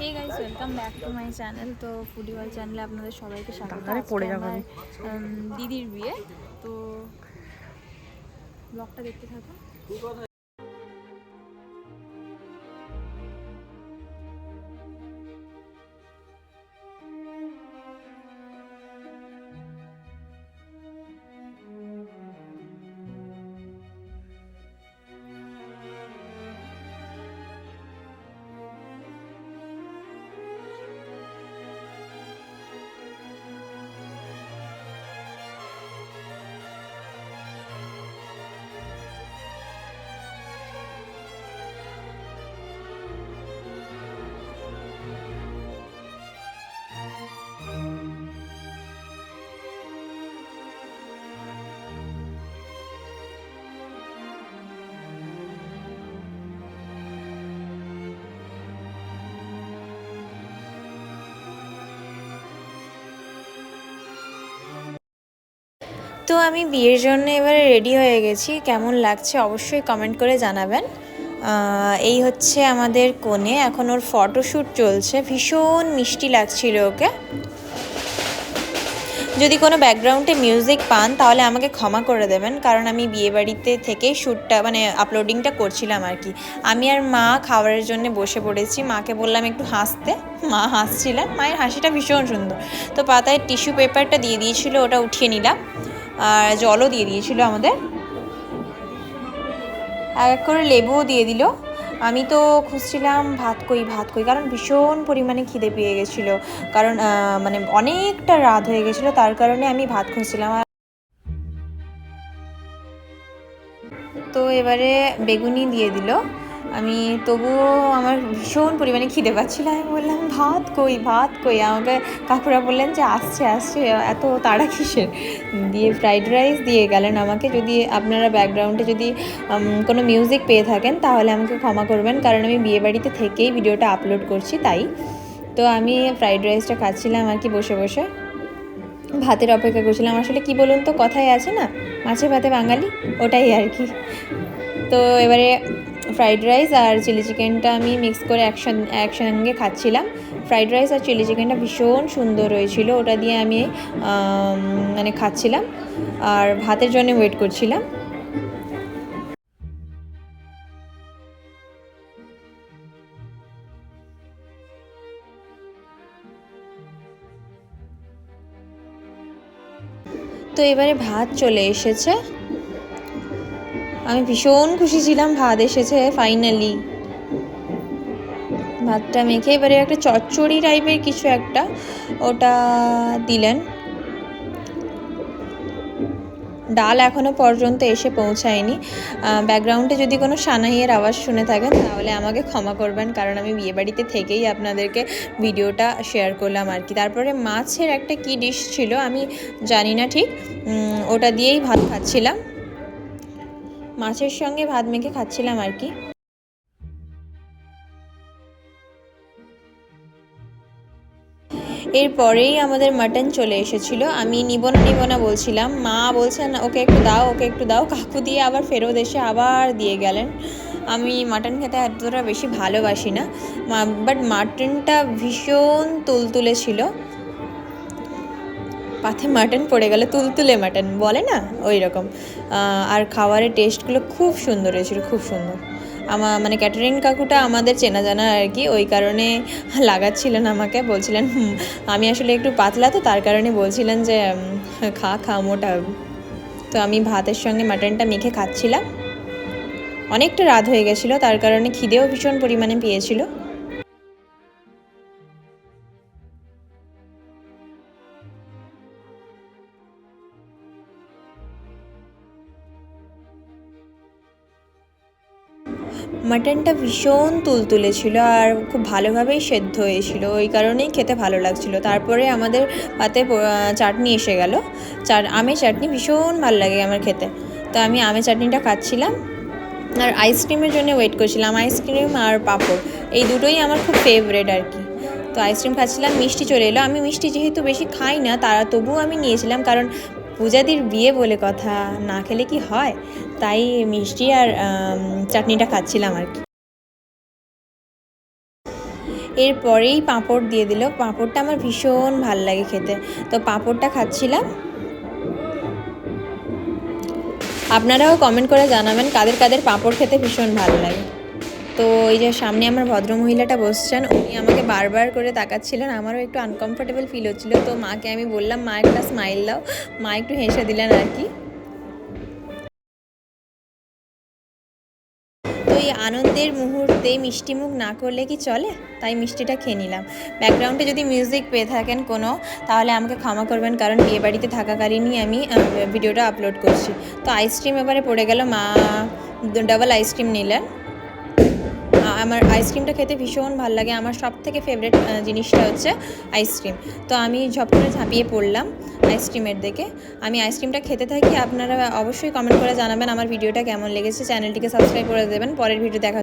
Hey guys welcome back to my channel তো foodie wall চ্যানেলে আপনাদের সবাইকে স্বাগত। পড়ে আজকে যাব আমার, আমি। উম, দিদির বিয়ে। তো ব্লগটা দেখতে থাকুন তো আমি বিয়ের জন্য এবারে রেডি হয়ে গেছি। কেমন লাগছে অবশ্যই কমেন্ট করে জানাবেন। এই হচ্ছে আমাদের কোণে। এখন ওর ফটোশ্যুট চলছে। ভীষণ মিষ্টি লাগছিল ওকে। যদি কোনো ব্যাকগ্রাউন্ডে মিউজিক পান, তাহলে আমাকে ক্ষমা করে দেবেন। কারণ আমি বিয়েবাড়িতে থেকেই শ্যুটটা মানে আপলোডিংটা করছিলাম আর কি। আমি আর মা খাবারের জন্য বসে পড়েছি। মাকে বললাম একটু হাসতে। মা হাসছিলেন। মায়ের হাসিটা ভীষণ সুন্দর। তো পাতায় টিস্যু পেপারটা দিয়ে দিয়েছিল, ওটা উঠিয়ে নিলাম। আর জলও দিয়ে দিয়েছিল আমাদের। এক এক করে লেবুও দিয়ে দিল। আমি তো খুঁজছিলাম ভাত কই ভাত কই, কারণ ভীষণ পরিমাণে খিদে পেয়ে গেছিল। কারণ মানে অনেকটা রাত হয়ে গেছিল, তার কারণে আমি ভাত খুঁজছিলাম। আর তো এবারে বেগুনি দিয়ে দিল। আমি তবুও আমার ভীষণ পরিমাণে খিদে পাচ্ছিল। আমি বললাম, ভাত কই ভাত কই? আমাকে কাকুরা বললেন যে, আসছে আসছে, এত তাড়া কিসের? দিয়ে ফ্রাইড রাইস দিয়ে গেলেন আমাকে। যদি আপনারা ব্যাকগ্রাউন্ডে যদি কোনো মিউজিক পেয়ে থাকেন, তাহলে আমাকে ক্ষমা করবেন। কারণ আমি বিয়েবাড়িতে থেকেই ভিডিওটা আপলোড করছি, তাই। তো আমি ফ্রাইড রাইসটা খাচ্ছিলাম আর কি বসে বসে। ভাতের অপেক্ষা করছিলাম। আসলে কি বলুন তো, কথাই আছে না? মাছে ভাতে বাঙালি, ওটাই আর কি। তো এবারে ফ্রাইড রাইস আর চিলি চিকেনটা আমি মিক্স করে একসাথে একসঙ্গে খাচ্ছিলাম। ফ্রাইড রাইস আর চিলি চিকেনটা ভীষণ সুন্দর হয়েছিল, ওটা দিয়ে আমি মানে খাচ্ছিলাম। আর ভাতের জন্য ওয়েট করছিলাম। তো এবারে ভাত চলে এসেছে। আমি ভীষণ খুশি ছিলাম, ভাত এসেছে ফাইনালি ভাতটা মেখে এবারে একটা চচ্চড়ি টাইপের কিছু একটা ওটা দিলেন। ডাল এখনও পর্যন্ত এসে পৌঁছায়নি। ব্যাকগ্রাউন্ডে যদি কোনো সানাইয়ের আওয়াজ শুনে থাকেন, তাহলে আমাকে ক্ষমা করবেন, কারণ আমি বিয়েবাড়িতে থেকেই আপনাদেরকে ভিডিওটা শেয়ার করলাম আর কি। তারপরে মাছের একটা কি ডিশ ছিল, আমি জানি না ঠিক। ওটা দিয়েই ভাত খাচ্ছিলাম। মাছের সঙ্গে ভাত মেখে খাচ্ছিলাম আর কি। এরপরেই আমাদের মাটন চলে এসেছিল। আমি নিব না নিব না বলছিলাম। মা বলছেন ওকে একটু দাও, ওকে একটু দাও। কাকু দিয়ে আবার ফেরত এসে আবার দিয়ে গেলেন। আমি মাটন খেতে এতটা বেশি ভালোবাসি না বাট মাটনটা ভীষণ তুলতুলে ছিল। পাথে মাটন পড়ে গেল, তুলতুলে মাটন, বলে না? ওই রকম। আর খাবারের টেস্টগুলো খুব সুন্দর হয়েছিল, খুব সুন্দর। আমার মানে ক্যাটারিন কাকুটা আমাদের চেনা জানা আর কি, ওই কারণে লাগাচ্ছিলেন আমাকে, বলছিলেন আমি আসলে একটু পাতলা তো, তার কারণে বলছিলেন যে খা খা মোটা। তো আমি ভাতের সঙ্গে মাটনটা মেখে খাচ্ছিলাম। অনেকটা রাত হয়ে গেছিল, তার কারণে খিদেও ভীষণ পরিমাণে পেয়েছিল। মাটনটা ভীষণ তুলতুলে ছিল আর খুব ভালোভাবেই সেদ্ধ হয়েছিল। ওই কারণেই খেতে ভালো লাগছিল। তারপরে আমাদের পাতে চাটনি এসে গেল। চাট, আমের চাটনি ভীষণ ভালো লাগে আমার খেতে। তো আমি আমের চাটনিটা খাচ্ছিলাম আর আইসক্রিমের জন্য ওয়েট করছিলাম। আইসক্রিম আর পাঁপড়, এই দুটোই আমার খুব ফেভারেট আর কি। তো আইসক্রিম খাচ্ছিলাম, মিষ্টি চলে এলো। আমি মিষ্টি যেহেতু বেশি খাই না, তারা তবুও আমি নিয়েছিলাম কারণ পূজাদির বিয়ে বলে কথা, না খেলে কি হয়? তাই মিষ্টি আর চাটনিটা খাচ্ছিলাম আর কি। এরপরেই পাঁপড় দিয়ে দিল। পাঁপড়টা আমার ভীষণ ভালো লাগে খেতে। তো পাঁপড়টা খাচ্ছিলাম। আপনারাও কমেন্ট করে জানাবেন কাদের কাদের পাঁপড় খেতে ভীষণ ভালো লাগে। তো এই যে সামনে আমার ভদ্রমহিলাটা বসছেন, উনি আমাকে বারবার করে তাকাচ্ছিলেন, আমারও একটু আনকমফোর্টেবল ফিল হচ্ছিল। তো মাকে আমি বললাম, মা, একটা স্মাইল দাও। মা একটু হেসে দিলেন আর কি। তো এই আনন্দের মুহূর্তে মিষ্টি মুখ না করলে কি চলে? তাই মিষ্টিটা খেয়ে নিলাম। ব্যাকগ্রাউন্ডে যদি মিউজিক পেয়ে থাকেন কোনো, তাহলে আমাকে ক্ষমা করবেন, কারণ বিয়ে বাড়িতে থাকাকালীনই আমি ভিডিওটা আপলোড করছি। তো আইসক্রিম এবারে পড়ে গেল, মা ডাবল আইসক্রিম নিলেন। আমার আইসক্রিমটা খেতে ভীষণ ভালো লাগে। আমার সব থেকে ফেভারিট জিনিসটা হচ্ছে আইসক্রিম তো আমি ঝপ করে ঝাঁপিয়ে পড়লাম আইসক্রিমের দিকে। আমি আইসক্রিমটা খেতে থাকি, আপনারা অবশ্যই কমেন্ট করে জানাবেন আমার ভিডিওটা কেমন লেগেছে। চ্যানেলটিকে সাবস্ক্রাইব করে দেবেন। পরের ভিডিও দেখা